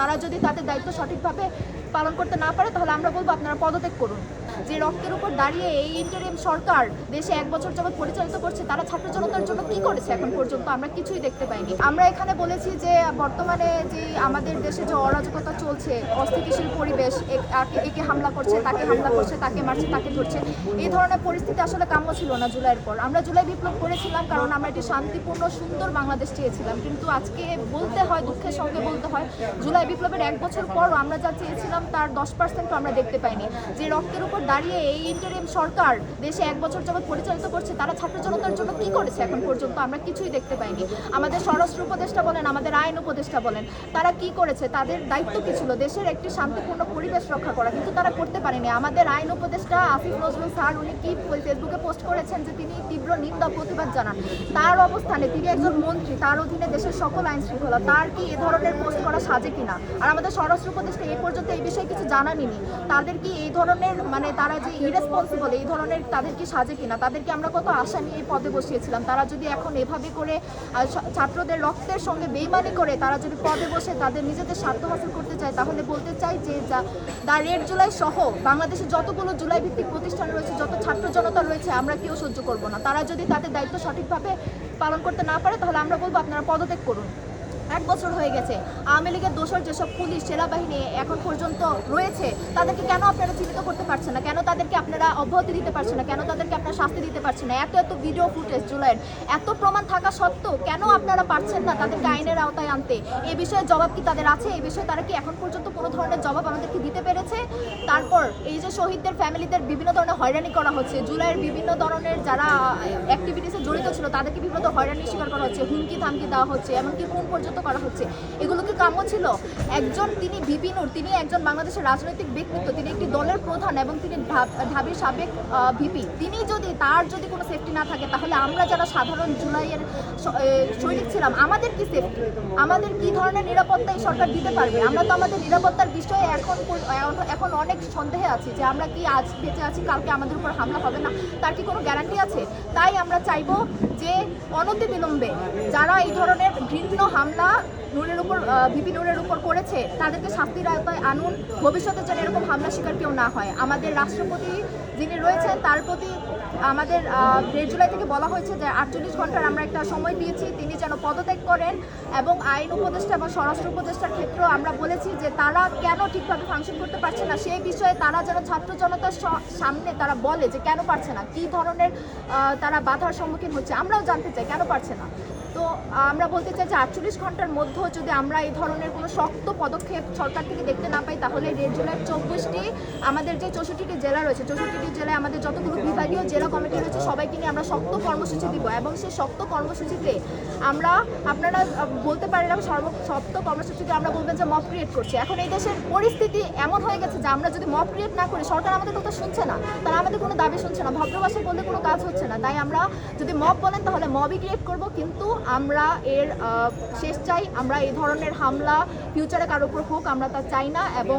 তারা যদি তাদের দায়িত্ব সঠিকভাবে পালন করতে না পারে, তাহলে আমরা বলব আপনারা পদত্যাগ করুন। যে রক্তের উপর দাঁড়িয়ে এই ইন্টারিম সরকার দেশে এক বছর যাবৎ পরিচালিত করছে, তারা ছাত্র জনতার জন্য কি করেছে এখন পর্যন্ত? আমরা কিছুই দেখতে পাইনি। আমরা এখানে বলেছি যে, বর্তমানে যে আমাদের দেশে যে অরাজকতা চলছে, অস্থিতিশীল পরিবেশ, একে হামলা করছে, তাকে হামলা করছে, তাকে মারছে, তাকে ধরছে, এই ধরনের পরিস্থিতি আসলে কাম্য ছিল না জুলাইয়ের পর। আমরা জুলাই বিপ্লব করেছিলাম কারণ আমরা একটি শান্তিপূর্ণ, সুন্দর বাংলাদেশ চেয়েছিলাম। কিন্তু আজকে বলতে হয়, দুঃখের সঙ্গে বলতে হয়, জুলাই বিপ্লবের এক বছর পরও আমরা যা চেয়েছিলাম, তার দশ পার্সেন্টও আমরা দেখতে পাইনি। যে রক্তের উপর দাঁড়িয়ে এই ইন্টারিম সরকার দেশে এক বছর যাবৎ পরিচালিত করছে, তারা ছাত্র জনতার জন্য কি করেছে এখন পর্যন্ত আমরা কিছুই দেখতে পাইনি। আমাদের স্বরাষ্ট্র উপদেষ্টা বলেন, আমাদের আইন উপদেষ্টা বলেন, তারা কি করেছে, তাদের দায়িত্ব কি ছিল? দেশের একটি শান্তিপূর্ণ পরিবেশ রক্ষা করা কিন্তু তারা করতে পারেনি। আমাদের আইন উপদেষ্টা আসিফ নজরুল স্যার, উনি কি ফেসবুকে পোস্ট করেছেন যে তিনি তীব্র নিন্দা, প্রতিবাদ জানান? তার অবস্থানে তিনি একজন মন্ত্রী, তার অধীনে দেশের সকল আইন শৃঙ্খলা, তার কি এ ধরনের পোস্ট করা সাজে কিনা? আর আমাদের স্বরাষ্ট্র উপদেষ্টা এই পর্যন্ত এই বিষয়ে কিছু জানানিনি। তাদের কি এই ধরনের মানে তারা যে ইরেসপন্সিবল এই ধরনের তাদেরকে সাজে কিনা, তাদেরকে আমরা কত আশা নিয়ে পদে বসিয়েছিলাম। তারা যদি এখন এভাবে করে ছাত্রদের রক্তের সঙ্গে বেইমানি করে, তারা যদি পদে বসে তাদের নিজেদের স্বার্থ হাসিল করতে চায়, তাহলে বলতে চাই যে, যা, দা রেড জুলাই সহ বাংলাদেশে যতগুলো জুলাই ভিত্তিক প্রতিষ্ঠান রয়েছে, যত ছাত্র জনতা রয়েছে, আমরা কেউ সহ্য করব না। তারা যদি তাদের দায়িত্ব সঠিকভাবে পালন করতে না পারে, তাহলে আমরা বলব আপনারা পদত্যাগ করুন। এক বছর হয়ে গেছে। আওয়ামী লীগের দোষর যেসব পুলিশ সেনাবাহিনী এখন পর্যন্ত রয়েছে, তাদেরকে কেন আপনারা চিহ্নিত করতে পারছেন না? কেন তাদেরকে আপনারা অব্যাহতি দিতে পারছেন না? কেন তাদেরকে আপনারা শাস্তি দিতে পারছেন না? এত এত ভিডিও ফুটেজ জুলাইয়ের এত প্রমাণ থাকা সত্ত্বেও কেন আপনারা পারছেন না তাদেরকে আইনের আওতায় আনতে? এ বিষয়ে জবাব কি তাদের আছে? এ বিষয়ে তারা কি এখন পর্যন্ত কোনো ধরনের জবাব আমাদেরকে দিতে পেরেছে? তারপর এই যে শহীদদের ফ্যামিলিদের বিভিন্ন ধরনের হয়রানি করা হচ্ছে, জুলাইয়ের বিভিন্ন ধরনের যারা অ্যাক্টিভিটিসে জড়িত ছিল, তাদেরকে বিভিন্ন ধরনের হয়রানির শিকার করা হচ্ছে, হুমকি থামকি দেওয়া হচ্ছে, এমনকি খুন পর্যন্ত করা হচ্ছে, এগুলো কি কাম্য ছিল? একজন তিনি বিপিনুর তিনি একজন বাংলাদেশের রাজনৈতিক ব্যক্তিত্ব, তিনি একটি দলের প্রধান এবং তিনি ঢাব- ঢাবির সাবেক ভিপি। তিনি যদি, তার যদি কোনো সেফটি না থাকে, তাহলে আমরা যারা সাধারণ জুলাইয়ের সৈনিক ছিলাম, আমাদের কি সেফটি আমাদের কি ধরনের নিরাপত্তা এই সরকার দিতে পারবে? আমরা তো আমাদের নিরাপত্তার বিষয়ে এখন এখন- অনেক সন্দেহে আছি যে আমরা কি আজ বেঁচে আছি, কালকে আমাদের উপর হামলা হবে না, তার কি কোনো গ্যারান্টি আছে? তাই আমরা চাইব যে অনতিবিলম্বে যারা এই ধরনের ঘৃণ্য হামলা নূরের উপর ভিপি নূরের উপর করেছে, তাদেরকে শাস্তির আওতায় আনুন। ভবিষ্যতে যেন এরকম হামলা শিকার কেউ না হয়। আমাদের রাষ্ট্রপতি যিনি রয়েছেন, তার প্রতি আমাদের দেড় জুলাই থেকে বলা হয়েছে যে আটচল্লিশ ঘণ্টার আমরা একটা সময় দিয়েছি, তিনি যেন পদত্যাগ করেন এবং আইন উপদেষ্টা এবং স্বরাষ্ট্র উপদেষ্টার ক্ষেত্রেও আমরা বলেছি যে তারা কেন ঠিকভাবে ফাংশন করতে পারছে না, সেই বিষয়ে তারা যেন ছাত্র জনতার সামনে তারা বলে যে কেন পারছে না, কী ধরনের তারা বাধার সম্মুখীন হচ্ছে, আমরাও জানতে চাই কেন পারছে না। তো আমরা বলতে চাই যে আটচল্লিশ ঘণ্টার মধ্যেও যদি আমরা এই ধরনের কোনো শক্ত পদক্ষেপ সরকার থেকে দেখতে না পাই, তাহলে রেড জেলার চব্বিশটি আমাদের যে চৌষট্টিটি জেলা রয়েছে, চৌষট্টিটি জেলায় আমাদের যতগুলো বিভাগীয় জেলা কমিটি রয়েছে, সবাইকে নিয়ে আমরা শক্ত কর্মসূচি দিব এবং সেই শক্ত কর্মসূচিতে আমরা আপনারা বলতে পারেন সর্ব, শক্ত কর্মসূচিতে আমরা বলবেন যে মব ক্রিয়েট করছি। এখন এই দেশের পরিস্থিতি এমন হয়ে গেছে যে আমরা যদি মব ক্রিয়েট না করি, সরকার আমাদের কথা শুনছে না, তারা আমাদের কোনো দাবি শুনছে না ভদ্র বললে কোনো কাজ হচ্ছে না। তাই আমরা যদি মব বলেন, তাহলে মবই ক্রিয়েট করব, কিন্তু আমরা এর শেষ চাই। আমরা এই ধরনের হামলা ফিউচারে কারোর উপর হোক, আমরা তা চাই না এবং